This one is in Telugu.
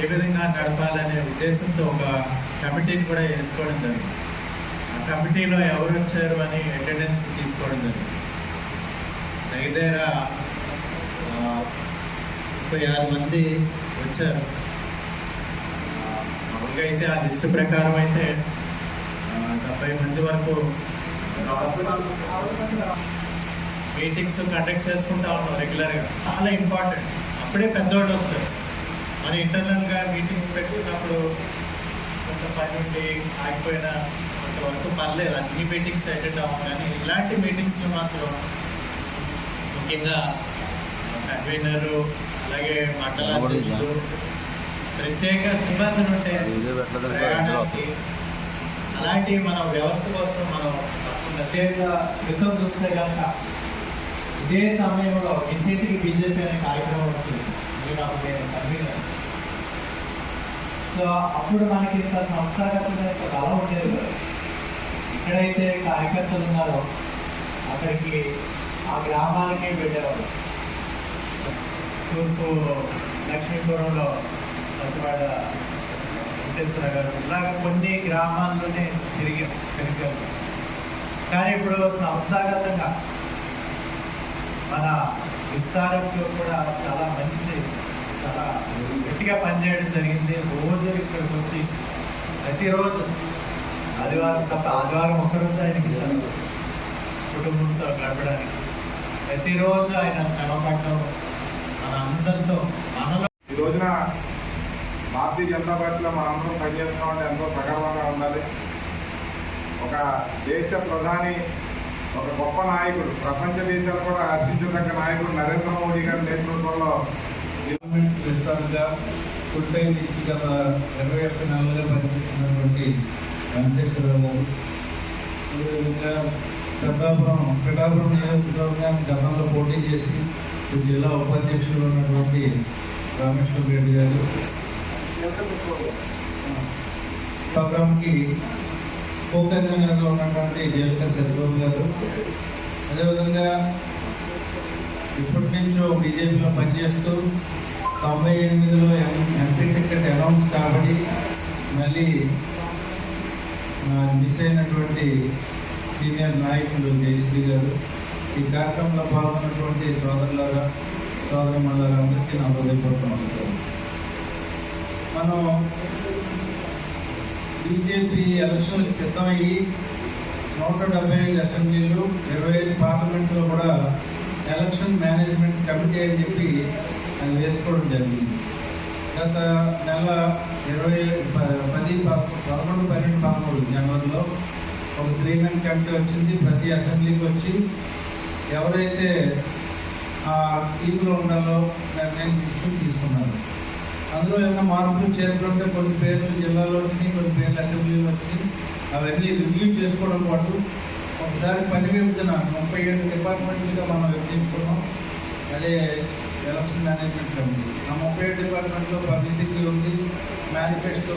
ఏ విధంగా నడపాలనే ఉద్దేశంతో ఒక కమిటీని కూడా వేసుకోవడం జరిగింది. ఆ కమిటీలో ఎవరు వచ్చారు అని అటెండెన్స్ తీసుకోవడం జరిగింది. దగ్గర ముప్పై ఆరు మంది వచ్చారు. మామూలుగా అయితే ఆ లిస్ట్ ప్రకారం అయితే డెబ్బై మంది వరకు మీటింగ్స్ కండక్ట్ చేసుకుంటా ఉన్నాం రెగ్యులర్గా చాలా ఇంపార్టెంట్ అప్పుడే పెద్దవాళ్ళు వస్తారు. మన ఇంటర్నల్గా మీటింగ్స్ పెట్టుకున్నప్పుడు కొంత పని ఉండి ఆగిపోయిన కొంతవరకు పర్లేదు అన్ని మీటింగ్స్ అటెండ్ అవ్వం కానీ ఇలాంటి మీటింగ్స్లో మాత్రం ముఖ్యంగా కన్వీనరు అలాగే మండల అధ్యక్షులు ప్రత్యేక సిబ్బందులు ఉంటే ప్రయాణానికి అలాంటి మన వ్యవస్థ కోసం మనం ప్రత్యేక క్రితం చూస్తే కనుక ఇదే సమయంలో ఇంటింటికి బీజేపీ అనే కార్యక్రమం వచ్చేసి నేను నేను కన్వీనర్. సో అప్పుడు మనకి ఇంత సంస్థాగతమైన బలం ఉండేది ఎక్కడైతే కార్యకర్తలు ఉన్నారో అక్కడికి ఆ గ్రామాలకే వెళ్ళేవారు. తూర్పు లక్ష్మీపురంలో పతివాడ వెంకటేశ్వర గారు ఇలాగ కొన్ని గ్రామాల్లోనే తిరిగాం తిరిగాం. కానీ ఇప్పుడు సంస్థాగతంగా మన విస్తారంలో కూడా చాలా గట్టిగా పనిచేయడం జరిగింది. రోజు ఇక్కడికి వచ్చి ప్రతిరోజు ఆదివారం తప్ప ఆదివారం ఒక్కరోజు ఆయనకి సెలవు కుటుంబంతో గడపడానికి. ప్రతిరోజు ఆయన శ్రమ పడటం మన అందరితో మనలో ఈ రోజున భారతీయ జనతా పార్టీలో మనందరం పనిచేస్తున్నామంటే ఎంతో సగర్వంగా ఉండాలి. ఒక దేశ ప్రధాని ఒక గొప్ప నాయకుడు ప్రపంచ దేశాలు కూడా అర్చించదగ్గ నాయకుడు నరేంద్ర మోడీ గారి నేతృత్వంలో గవర్నమెంట్ విస్తారంగా ఫుల్ టైం ఇచ్చి గత ఇరవై ఒక్క నెలలుగా పనిచేస్తున్నటువంటి వెంకటేశ్వరరావు గారు. అదేవిధంగా పెద్దాపురం పిఠాపురం నియోజకవర్గాన్ని గతంలో పోటీ చేసి జిల్లా ఉపాధ్యక్షుడు ఉన్నటువంటి రామేశ్వర రెడ్డి గారు. ప్రోగ్రామ్కి కో కన్వీనర్గా ఉన్నటువంటి జీవిత సత్యబాబు గారు. అదేవిధంగా ఇప్పటి నుంచో బీజేపీలో పనిచేస్తూ తొంభై ఎనిమిదిలో ఎం- ఎంపీ టికెట్ అనౌన్స్ కాబట్టి మళ్ళీ మిస్ అయినటువంటి సీనియర్ నాయకులు జయశ్రీ గారు ఈ కార్యక్రమంలో పాల్గొన్నటువంటి సోదరులారా సోదరమల్లారా అందరికీ నా హృదయపూర్వక నమస్కారం. మనం బీజేపీ ఎలక్షన్కి సిద్ధమయ్యి నూట డెబ్బై ఐదు అసెంబ్లీలు ఇరవై ఐదు పార్లమెంట్లో కూడా ఎలక్షన్ మేనేజ్మెంట్ కమిటీ అని చెప్పి అది వేసుకోవడం జరిగింది. గత నెల ఇరవై పది పదకొండు పన్నెండు పదమూడు జనవరిలో ఒక త్రీ మెన్ కమిటీ వచ్చింది. ప్రతి అసెంబ్లీకి వచ్చి ఎవరైతే ఆ టీంలో ఉండాలో నిర్ణయం తీసుకుని తీసుకున్నారు. అందులో ఏమైనా మార్పులు చేరుకుంటే కొన్ని పేర్లు జిల్లాలో వచ్చినాయి కొన్ని పేర్లు అసెంబ్లీలో వచ్చినాయి. అవన్నీ రివ్యూ చేసుకోవడం పాటు ఒకసారి పని విభజన ముప్పై ఏడు డిపార్ట్మెంట్లుగా మనం విభజించుకున్నాం అదే ఎలక్షన్ మేనేజ్మెంట్ కమిటీ ఆ ముప్పై ఏడు డిపార్ట్మెంట్లో పబ్లిసిటీ ఉంది. మేనిఫెస్టో